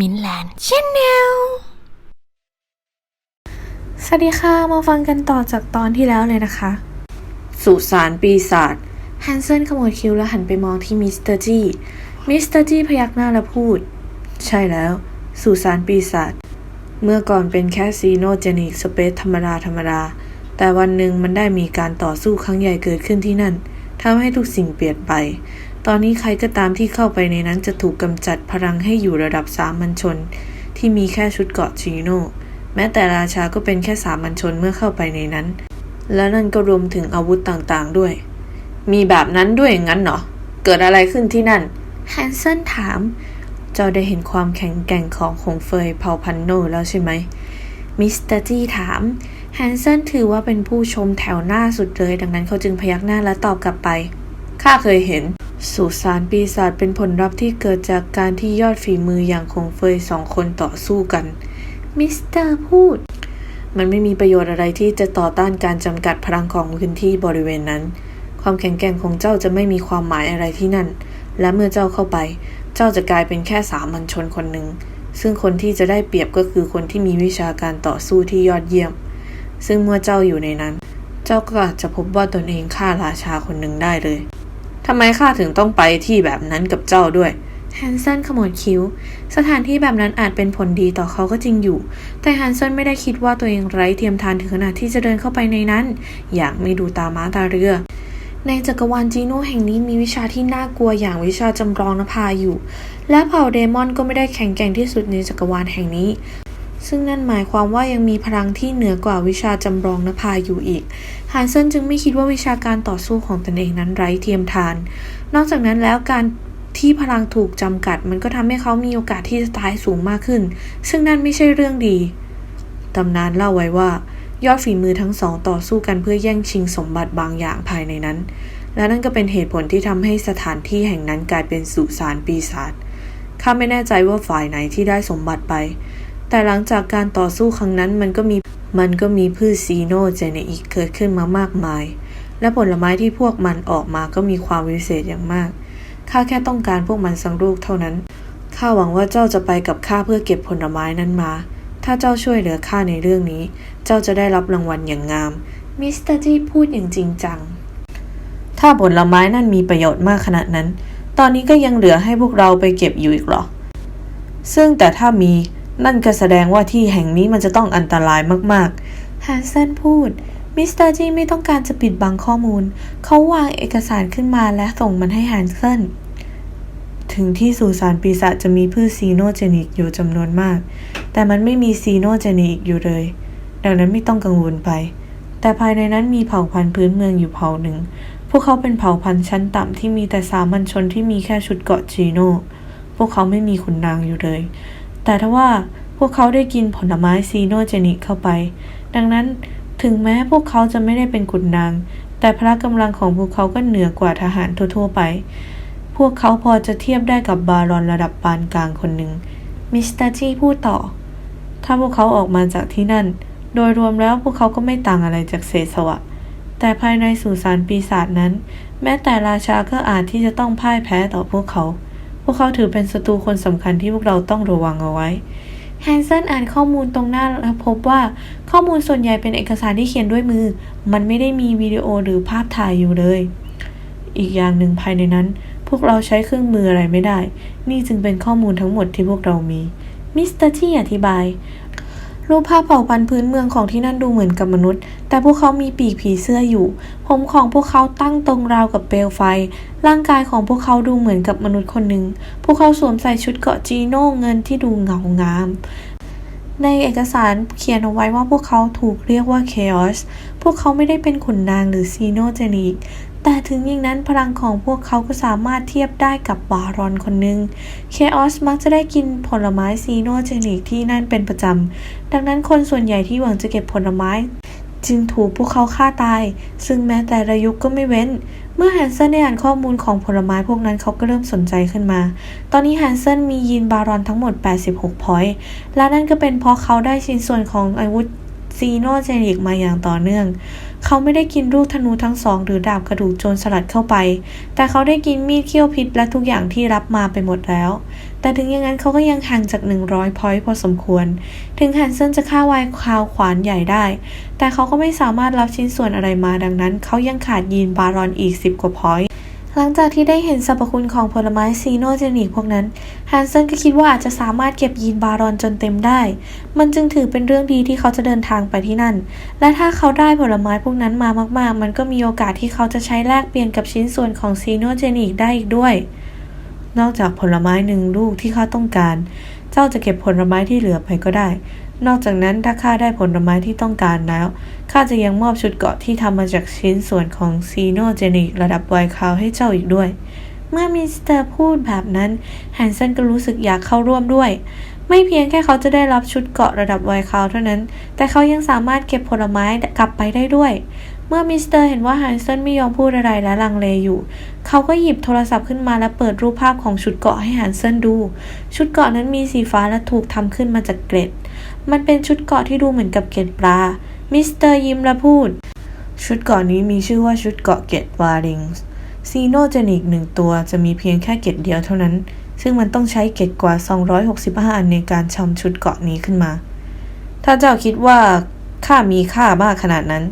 มินแลนด์ชแนลสวัสดีค่ะ มาฟังกันต่อจากตอนที่แล้วเลยนะคะ สุสานปีศาจแฮนเซนขมวดคิ้วแล้วหันไปมองที่มิสเตอร์จี้ มิสเตอร์จี้พยักหน้าและพูด ใช่แล้ว สุสานปีศาจเมื่อก่อนเป็นแค่ซีโนเจนิกสเปซธรรมดาธรรมดา แต่วันหนึ่งมันได้มีการต่อสู้ครั้งใหญ่เกิดขึ้นที่นั่นทำให้ทุกสิ่งเปลี่ยนไป ตอนนี้ใครก็ตามที่เข้าไปในนั้นจะถูกกำจัดพลังให้อยู่ระดับสามัญชน ที่มีแค่ชุดเกราะจีโน่แม้แต่ราชาก็เป็นแค่สามัญชนเมื่อเข้าไปในนั้น และนั่นก็รวมถึงอาวุธต่างๆด้วย มีแบบนั้นด้วยงั้นเหรอ เกิดอะไรขึ้นที่นั่นแฮนเซนถาม เจ้าได้เห็นความแข็งแกร่งของหงเฟยเผ่าพันธุ์โนแล้วใช่ไหมมิสเตอร์จี้ถามแฮนเซนถือว่าเป็นผู้ชมแถวหน้าสุดเลย ดังนั้นเขาจึงพยักหน้าและตอบกลับไป ข้าเคยเห็น สุสานปีศาจเป็นผลลัพธ์ที่เกิดจากการที่ยอดฝีมืออย่างคงเฟยสองคนต่อสู้กัน มิสเตอร์พูด มันไม่มีประโยชน์อะไรที่จะต่อต้านการจำกัดพลังของพื้นที่บริเวณนั้น ความแข็งแกร่งของเจ้าจะไม่มีความหมายอะไรที่นั่น และเมื่อเจ้าเข้าไป เจ้าจะกลายเป็นแค่สามัญชนคนหนึ่ง ซึ่งคนที่จะได้เปรียบก็คือคนที่มีวิชาการต่อสู้ที่ยอดเยี่ยม ซึ่งเมื่อเจ้าอยู่ในนั้น เจ้าก็อาจจะพบว่าตนเองฆ่าราชาคนหนึ่งได้เลย ทำไมข้าถึงต้องไปที่แบบนั้นกับเจ้าด้วยแฮนเซนขมวดคิ้ว สถานที่แบบนั้นอาจเป็นผลดีต่อเขาก็จริงอยู่ แต่แฮนเซนไม่ได้คิดว่าตัวเองไร้เทียมทานถึงขนาดที่จะเดินเข้าไปในนั้น อย่างไม่ดูตาม้าตาเรือ ในจักรวาลจีโน่แห่งนี้มีวิชาที่น่ากลัวอย่างวิชาจำลองนภาอยู่ และเผ่าเดมอนก็ไม่ได้แข็งแกร่งที่สุดในจักรวาลแห่งนี้ ซึ่งนั่นหมายความว่ายังมีพลังที่เหนือกว่าวิชาจำลองนภาอยู่อีกฮันเซนจึงไม่คิดว่าวิชาการต่อสู้ของตนเองนั้นไร้เทียมทาน นอกจากนั้นแล้วการที่พลังถูกจำกัด มันก็ทำให้เขามีโอกาสที่จะตายสูงมากขึ้น ซึ่งนั่นไม่ใช่เรื่องดี ตำนานเล่าไว้ว่า ยอดฝีมือทั้งสองต่อสู้กันเพื่อแย่งชิงสมบัติบางอย่างภายในนั้น และนั่นก็เป็นเหตุผลที่ทำให้สถานที่แห่งนั้นกลายเป็นสุสานปีศาจข้าไม่แน่ใจว่าฝ่ายไหนที่ได้สมบัติไป แต่หลังจากการต่อสู้ครั้งนั้นมันก็มีมันก็มีพืชซีโนเจเนอิกเกิดขึ้นมามากมาย และผลไม้ที่พวกมันออกมาก็มีความวิเศษอย่างมาก ข้าแค่ต้องการพวกมันสังลูกเท่านั้น ข้าหวังว่าเจ้าจะไปกับข้าเพื่อเก็บผลไม้นั้นมา ถ้าเจ้าช่วยเหลือข้าในเรื่องนี้ เจ้าจะได้รับรางวัลอย่างงาม มิสเตอร์จี้พูดอย่างจริงจัง ถ้าผลไม้นั่นมีประโยชน์มากขนาดนั้น ตอนนี้ก็ยังเหลือให้พวกเราไปเก็บอยู่อีกหรอ ซึ่งแต่ถ้ามี นั่นก็แสดงว่าที่แห่งนี้มันจะต้องอันตรายมากๆ ฮันเซนพูด มิสเตอร์จีไม่ต้องการจะปิดบังข้อมูล เขาวางเอกสารขึ้นมาและส่งมันให้ฮันเซนถึงที่สุสานปีศาจจะมีพืชซีโนเจนิกอยู่จำนวนมาก แต่มันไม่มีซีโนเจนิกอยู่เลย ดังนั้นไม่ต้องกังวลไป แต่ภายในนั้นมีเผ่าพันธุ์พื้นเมืองอยู่เผ่าหนึ่ง พวกเขาเป็นเผ่าพันธุ์ชั้นต่ำที่มีแต่สามัญชนที่มีแค่ชุดเกาะจีโนพวกเขาไม่มีขุนนางอยู่เลย แต่ถ้าว่าพวกเขาได้กินผลไม้ซีโนเจนิกเข้าไป ดังนั้นถึงแม้พวกเขาจะไม่ได้เป็นขุนนาง แต่พละกำลังของพวกเขาก็เหนือกว่าทหารทั่วๆไป พวกเขาพอจะเทียบได้กับบารอนระดับปานกลางคนหนึ่ง มิสเตอร์จีพูดต่อ ถ้าพวกเขาออกมาจากที่นั่น โดยรวมแล้วพวกเขาก็ไม่ต่างอะไรจากเศษสวะ แต่ภายในสุสานปีศาจนั้น แม้แต่ราชาก็อาจที่จะต้องพ่ายแพ้ต่อพวกเขา พวกเขาถือเป็นศัตรูคนสำคัญที่พวกเราต้องระวังเอาไว้แฮนเซนอ่านข้อมูลตรงหน้าและพบว่าข้อมูลส่วนใหญ่เป็นเอกสารที่เขียนด้วยมือ มันไม่ได้มีวิดีโอหรือภาพถ่ายอยู่เลย อีกอย่างหนึ่งภายในนั้น พวกเราใช้เครื่องมืออะไรไม่ได้ นี่จึงเป็นข้อมูลทั้งหมดที่พวกเรามี มิสเตอร์ที่อธิบาย รูปภาพเผ่าพันธุ์พื้นเมืองของที่นั่นดูเหมือนกับมนุษย์ แต่พวกเขามีปีกผีเสื้ออยู่ ผมของพวกเขาตั้งตรงราวกับเปลวไฟ ร่างกายของพวกเขาดูเหมือนกับมนุษย์คนหนึ่ง พวกเขาสวมใส่ชุดเกาะจีโน่เงินที่ดูเงางาม ในเอกสารเขียนเอาไว้ว่าพวกเขาถูกเรียกว่า Chaos พวกเขาไม่ได้เป็นขุนนางหรือซีโนเจนิก แต่ถึงอย่างนั้นพลังของพวกเขาก็สามารถเทียบได้กับบารอนคนหนึ่ง Chaos มักจะได้กินผลไม้ซีโนเจนิกที่นั่นเป็นประจำ ดังนั้นคนส่วนใหญ่ที่หวังจะเก็บผลไม้ จึงถูกพวกเขาฆ่าตาย ซึ่งแม้แต่ระยุกก็ไม่เว้น เมื่อแฮนเซนได้อ่านข้อมูลของผลไม้พวกนั้นเขาก็เริ่มสนใจขึ้นมา ตอนนี้แฮนเซนมียีนบารอนทั้งหมด 86 พอยต์ และนั่นก็เป็นเพราะเขาได้ชิ้นส่วนของอาวุธซีโนเจนิกมาอย่างต่อเนื่อง เขาไม่ได้กินลูกธนูทั้งสองหรือดาบกระดูกโจรสลัดเข้าไป แต่เขาได้กินมีดเขี้ยวพิษและทุกอย่างที่รับมาไปหมดแล้ว แต่ถึงอย่างนั้นเขาก็ยังห่างจาก 100 พอยต์พอสมควร ถึงฮันเซนจะฆ่าวายคาวขวานใหญ่ได้ แต่เขาก็ไม่สามารถรับชิ้นส่วนอะไรมาดังนั้น เขายังขาดยีนบารอนอีก 10 กว่าพอยต์ หลังจากที่ได้เห็นสรรพคุณของผลไม้ซีโนเจนิกพวกนั้นฮันเซนก็คิดว่าอาจจะสามารถเก็บยีนบารอนจนเต็มได้ มันจึงถือเป็นเรื่องดีที่เขาจะเดินทางไปที่นั่น และถ้าเขาได้ผลไม้พวกนั้นมามาก ๆ มันก็มีโอกาสที่เขาจะใช้แลกเปลี่ยนกับชิ้นส่วนของซีโนเจนิกได้อีกด้วย นอกจากผลไม้หนึ่งลูกที่เขาต้องการ เจ้าจะเก็บผลไม้ที่เหลือไปก็ได้ นอกจากนั้นถ้าข้าได้ผลไม้ที่ต้องการแล้วข้าจะยังมอบชุดเกราะที่ทำมาจากชิ้นส่วนของซีโนเจนิกระดับไวคาวให้เจ้าอีกด้วย เมื่อมิสเตอร์พูดแบบนั้นแฮนเซนก็รู้สึกอยากเข้าร่วมด้วย ไม่เพียงแค่เขาจะได้รับชุดเกราะระดับไวคาวเท่านั้น แต่เขายังสามารถเก็บผลไม้กลับไปได้ด้วย เมื่อมิสเตอร์เห็นว่าแฮนเซนไม่ยอมพูดอะไรและลังเลอยู่ เขาก็หยิบโทรศัพท์ขึ้นมาและเปิดรูปภาพของชุดเกราะให้แฮนเซนดู ชุดเกราะนั้นมีสีฟ้าและถูกทำขึ้นมาจากเกล็ด มันเป็นชุดเกาะที่ดูเหมือนกับเกล็ดปลา มิสเตอร์ยิ้มและพูด ชุดเกาะนี้มีชื่อว่าชุดเกาะเกล็ดวาริงส์ซีโนเจนิกหนึ่งตัวจะมีเพียงแค่เกล็ดเดียวเท่านั้น ซึ่งมันต้องใช้เกล็ดกว่า 265 อันในการทำชุดเกาะนี้ขึ้นมา ถ้าเจ้าคิดว่าข้ามีค่ามากขนาดนั้น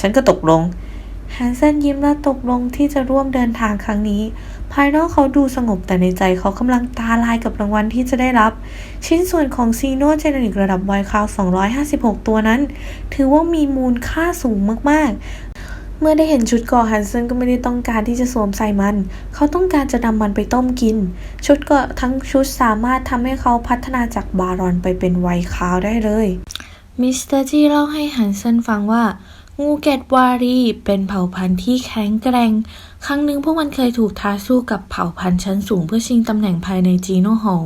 ฉันก็ตกลงฮันเซนยิ้มและตกลงที่จะร่วมเดินทางครั้งนี้ ภายนอกเขาดูสงบแต่ในใจเขากำลังตาลายกับรางวัลที่จะได้รับ ชิ้นส่วนของซีโนเจเนริกระดับไวคาว 256 ตัวนั้น ถือว่ามีมูลค่าสูงมาก ๆ เมื่อได้เห็นชุดกราะฮันเซนก็ไม่ได้ต้องการที่จะสวมใส่มัน เขาต้องการจะนำมันไปต้มกิน ชุดกราะทั้งชุดสามารถทำให้เขาพัฒนาจากบารอนไปเป็นไวคาวได้เลย มิสเตอร์จีเล่าให้ฮันเซนฟังว่า งูเกตวารีเป็นเผ่าพันธุ์ที่แข็งแกร่ง ครั้งหนึ่งพวกมันเคยถูกท้าสู้กับเผ่าพันธุ์ชั้นสูงเพื่อชิงตำแหน่งภายในจีโนฮอล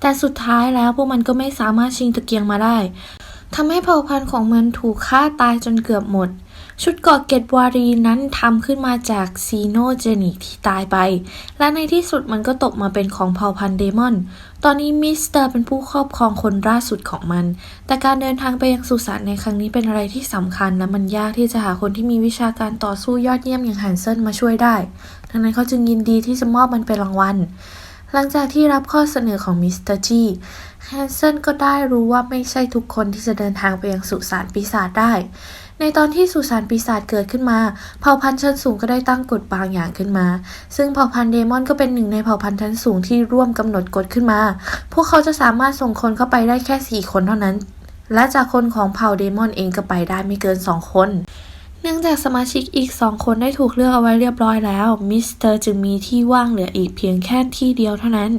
แต่สุดท้ายแล้วพวกมันก็ไม่สามารถชิงตะเกียงมาได้ทำให้เผ่าพันธุ์ของมันถูกฆ่าตายจนเกือบหมด ชุดเกาะเกตวารีนั้นทำขึ้นมาจากซีโนเจนิกที่ตายไป และในที่สุดมันก็ตกมาเป็นของเผ่าพันธุ์เดมอน ตอนนี้มิสเตอร์เป็นผู้ครอบครองคนล่าสุดของมัน แต่การเดินทางไปยังสุสานในครั้งนี้เป็นอะไรที่สำคัญและมันยากที่จะหาคนที่มีวิชาการต่อสู้ยอดเยี่ยมอย่างฮันเซนมาช่วยได้ ดังนั้นเขาจึงยินดีที่จะมอบมันเป็นรางวัลหลังจากที่รับข้อเสนอของมิสเตอร์จีแฮนเซนก็ได้รู้ว่าไม่ใช่ทุกคนที่จะเดินทางไปยังสุสานปีศาจได้ ในตอนที่สุสานปีศาจเกิดขึ้นมา เผ่าพันธุ์ชั้นสูงก็ได้ตั้งกฎบางอย่างขึ้นมา ซึ่งเผ่าพันธุ์เดมอนก็เป็นหนึ่งในเผ่าพันธุ์ชั้นสูงที่ร่วมกำหนดกฎขึ้นมา พวกเขาจะสามารถส่งคนเข้าไปได้แค่ 4 คนเท่านั้น และจากคนของเผ่าเดมอนเองก็ไปได้ไม่เกิน 2 คนเนื่องจากสมาชิกอีก2คนได้ถูกเลือกเอาไว้เรียบร้อยแล้ว มิสเตอร์จึงมีที่ว่างเหลืออีกเพียงแค่ที่เดียวเท่านั้น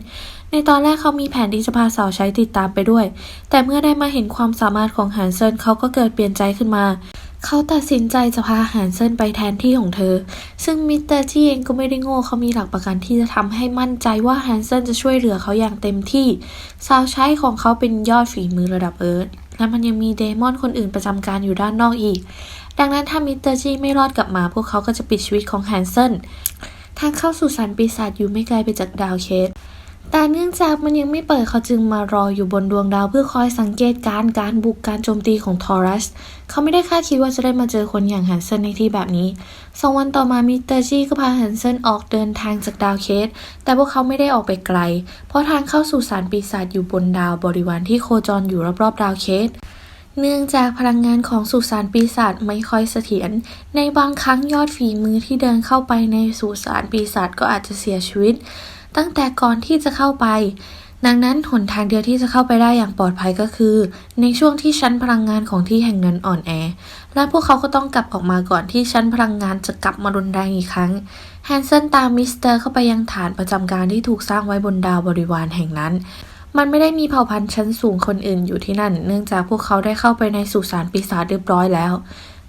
ในตอนแรกเขามีแผนที่จะพาสาวใช้ติดตามไปด้วย แต่เมื่อได้มาเห็นความสามารถของฮันเซนเขาก็เกิดเปลี่ยนใจขึ้นมา เขาตัดสินใจจะพาฮันเซนไปแทนที่ของเธอ ซึ่งมิสเตอร์จีเองก็ไม่ได้โง่เขามีหลักประกันที่จะทำให้มั่นใจว่าฮันเซนจะช่วยเหลือเขาอย่างเต็มที่สาวใช้ของเขาเป็นยอดฝีมือระดับเอิร์ธและมันยังมีเดมอนคนอื่นประจำการอยู่ด้านนอกอีก ดังนั้นถ้ามิสเตอร์จีไม่รอดกลับมา พวกเขาก็จะปิดชีวิตของแฮนเซนทางเข้าสู่สันปีศาจอยู่ไม่ไกลไปจากดาวเคส แต่เนื่องจากมันยังไม่เปิดเขาจึงมารออยู่บนดวงดาวเพื่อคอยสังเกตการณ์การบุกการโจมตีของทอรัส เขาไม่ได้คาดคิดว่าจะได้มาเจอคนอย่างฮันเซนในที่แบบนี้สองวันต่อมามิเตอร์จี้ก็พาฮันเซนออกเดินทางจากดาวเคส แต่พวกเขาไม่ได้ออกไปไกล เพราะทางเข้าสู่สารปีศาจอยู่บนดาวบริวารที่โคจรอยู่รอบๆดาวเคสเนื่องจากพลังงานของสุสานปีศาจไม่ค่อยเสถียร ในบางครั้งยอดฝีมือที่เดินเข้าไปในสุสานปีศาจก็อาจจะเสียชีวิต ตั้งแต่ก่อนที่จะเข้าไป ดังนั้นหนทางเดียวที่จะเข้าไปได้อย่างปลอดภัยก็คือ ในช่วงที่ชั้นพลังงานของที่แห่งนั้นอ่อนแอ และพวกเขาก็ต้องกลับออกมาก่อนที่ชั้นพลังงานจะกลับมารุนแรงอีกครั้งแฮนเซนตามมิสเตอร์เข้าไปยังฐานประจำการที่ถูกสร้างไว้บนดาวบริวารแห่งนั้นมันไม่ได้มีเผ่าพันธุ์ชั้นสูงคนอื่นอยู่ที่นั่น เนื่องจากพวกเขาได้เข้าไปในสุสานปีศาจเรียบร้อยแล้ว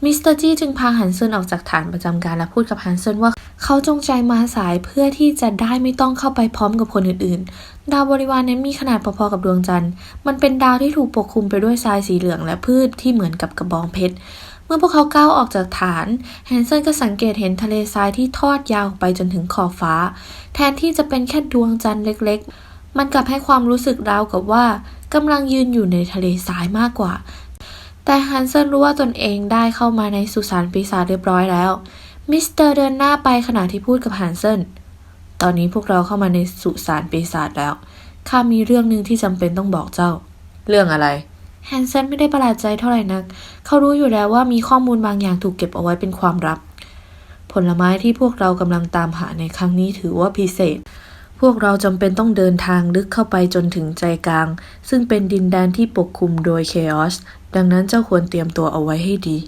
มิสเตอร์จี้จึงพาฮันเซนออกจากฐานประจำการและพูดกับฮันเซนว่า เขาจงใจมาสายเพื่อที่จะได้ไม่ต้องเข้าไปพร้อมกับคนอื่นๆ ดาวบริวารนั้นมีขนาดพอๆกับดวงจันทร์ มันเป็นดาวที่ถูกปกคลุมไปด้วยทรายสีเหลืองและพืชที่เหมือนกับกระบองเพชร เมื่อพวกเขาก้าวออกจากฐาน แฮนเซนก็สังเกตเห็นทะเลทรายที่ทอดยาวไปจนถึงขอบฟ้า แทนที่จะเป็นแค่ดวงจันทร์เล็กๆ มันกลับให้ความรู้สึกราวกับว่ากำลังยืนอยู่ในทะเลทรายมากกว่า แต่ฮันเซนรู้ว่าตนเองได้เข้ามาในสุสานปีศาจเรียบร้อยแล้ว มิสเตอร์เดินหน้าไปขณะที่พูดกับฮันเซนตอนนี้พวกเราเข้ามาในสุสานปีศาจแล้ว ข้ามีเรื่องหนึ่งที่จำเป็นต้องบอกเจ้า เรื่องอะไร แฮนเซนไม่ได้ประหลาดใจเท่าไหร่นัก เขารู้อยู่แล้วว่ามีข้อมูลบางอย่างถูกเก็บเอาไว้เป็นความลับ ผลไม้ที่พวกเรากำลังตามหาในครั้งนี้ถือว่าพิเศษ พวกเราจำเป็นต้องเดินทางลึกเข้าไปจนถึงใจกลาง ซึ่งเป็นดินแดนที่ปกคลุมโดยเคออส ดังนั้นเจ้าควรเตรียมตัวเอาไว้ให้ดี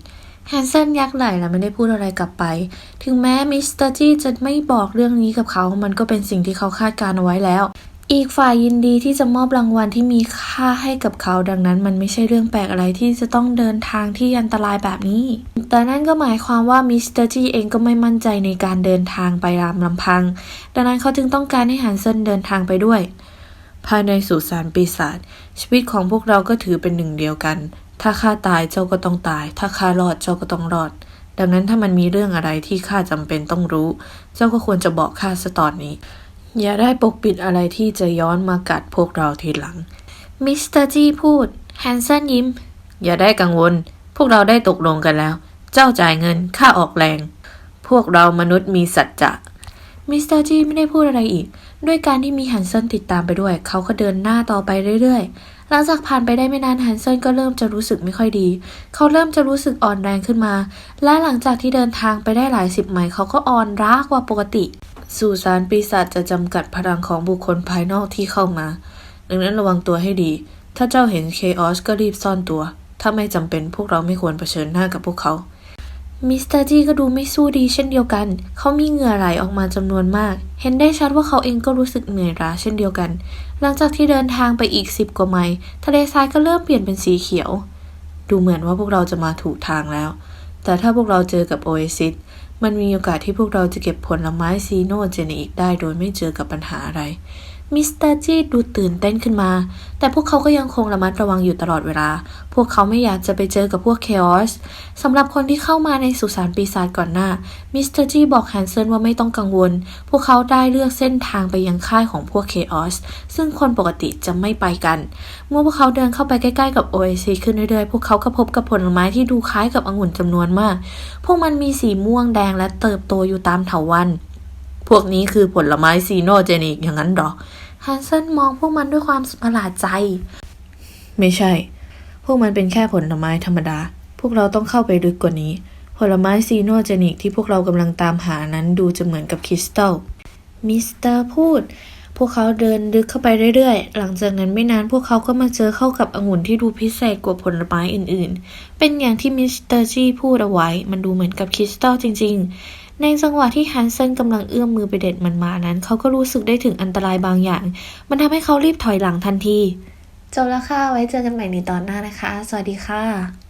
แฮนเซนยักไหล่และไม่ได้พูดอะไรกลับไป ถึงแม้มิสเตอร์จี้จะไม่บอกเรื่องนี้กับเขา มันก็เป็นสิ่งที่เขาคาดการเอาไว้แล้ว อีกฝ่ายยินดีที่จะมอบรางวัลที่มีค่าให้กับเขา ดังนั้นมันไม่ใช่เรื่องแปลกอะไรที่จะต้องเดินทางที่อันตรายแบบนี้ แต่นั่นก็หมายความว่ามิสเตอร์จี้เองก็ไม่มั่นใจในการเดินทางไปรามลำพัง ดังนั้นเขาจึงต้องการให้ฮันเซนเดินทางไปด้วยภายในสุสานปีศาจชีวิตของพวกเราก็ถือเป็นหนึ่งเดียวกัน ถ้าข้าตายเจ้าก็ต้องตาย ถ้าข้ารอดเจ้าก็ต้องรอด ดังนั้นถ้ามันมีเรื่องอะไรที่ข้าจำเป็นต้องรู้ เจ้าก็ควรจะบอกข้าซะตอนนี้ อย่าได้ปกปิดอะไรที่จะย้อนมากัดพวกเราทีหลัง มิสเตอร์จีพูด แฮนเซนยิ้ม อย่าได้กังวล พวกเราได้ตกลงกันแล้ว เจ้าจ่ายเงิน ข้าออกแรง พวกเรามนุษย์มีสัจจะ มิสเตอร์จีไม่ได้พูดอะไรอีก ด้วยการที่มีแฮนเซนติดตามไปด้วย เขาก็เดินหน้าต่อไปเรื่อยๆ หลังจากผ่านไปได้ไม่นานแฮนเซนก็เริ่มจะรู้สึกไม่ค่อยดี เขาเริ่มจะรู้สึกอ่อนแรงขึ้นมา และหลังจากที่เดินทางไปได้หลายสิบไมล์เขาก็อ่อนล้ากว่าปกติสู่สารปีศาจจะจำกัดพลังของบุคคลภายนอกที่เข้ามา ดังนั้นระวังตัวให้ดี ถ้าเจ้าเห็นเคออสก็รีบซ่อนตัว ถ้าไม่จำเป็นพวกเราไม่ควรเผชิญหน้ากับพวกเขามิสเตอร์จีก็ดูไม่สู้ดีเช่นเดียวกัน เขามีเหงื่อไหลออกมาจำนวนมาก เห็นได้ชัดว่าเขาเองก็รู้สึกเหนื่อยล้าเช่นเดียวกัน หลังจากที่เดินทางไปอีกสิบกว่าไมล์ทะเลทรายก็เริ่มเปลี่ยนเป็นสีเขียว ดูเหมือนว่าพวกเราจะมาถูกทางแล้ว แต่ถ้าพวกเราเจอกับโอเอซิสมันมีโอกาสที่พวกเราจะเก็บผลไม้ซีโนเจเนอิกได้โดยไม่เจอกับปัญหาอะไร มิสเตอร์จีดูตื่นเต้นขึ้นมา แต่พวกเขาก็ยังคงระมัดระวังอยู่ตลอดเวลา พวกเขาไม่อยากจะไปเจอกับพวกเคออสสำหรับคนที่เข้ามาในสุสานปีศาจก่อนหน้า มิสเตอร์จีบอกแฮนเซนว่าไม่ต้องกังวล พวกเขาได้เลือกเส้นทางไปยังค่ายของพวกเคออสซึ่งคนปกติจะไม่ไปกัน เมื่อพวกเขาเดินเข้าไปใกล้ๆกับโอเอซีขึ้นเรื่อยๆ พวกเขาก็พบกับผลไม้ที่ดูคล้ายกับองุ่นจำนวนมาก พวกมันมีสีม่วงแดงและเติบโตอยู่ตามเถาวัลย์ พวกนี้คือผลไม้ซีโนเจนิกอย่างนั้นหรอฮันเซนมองพวกมันด้วยความประหลาดใจ ไม่ใช่ พวกมันเป็นแค่ผลไม้ธรรมดา พวกเราต้องเข้าไปลึกกว่านี้ ผลไม้ซีโนเจนิกที่พวกเรากำลังตามหานั้นดูจะเหมือนกับคริสตัล มิสเตอร์พูด พวกเขาเดินลึกเข้าไปเรื่อยๆ หลังจากนั้นไม่นานพวกเขาก็มาเจอเข้ากับองุ่นที่ดูพิเศษกว่าผลไม้อื่นๆ เป็นอย่างที่มิสเตอร์จีพูดเอาไว้ มันดูเหมือนกับคริสตัลจริง ๆ ในจังหวะที่ฮันเซนกำลังเอื้อมมือไปเด็ดมันมานั้น เขาก็รู้สึกได้ถึงอันตรายบางอย่าง มันทำให้เขารีบถอยหลังทันที จบแล้วค่ะ ไว้เจอกันใหม่ในตอนหน้านะคะ สวัสดีค่ะ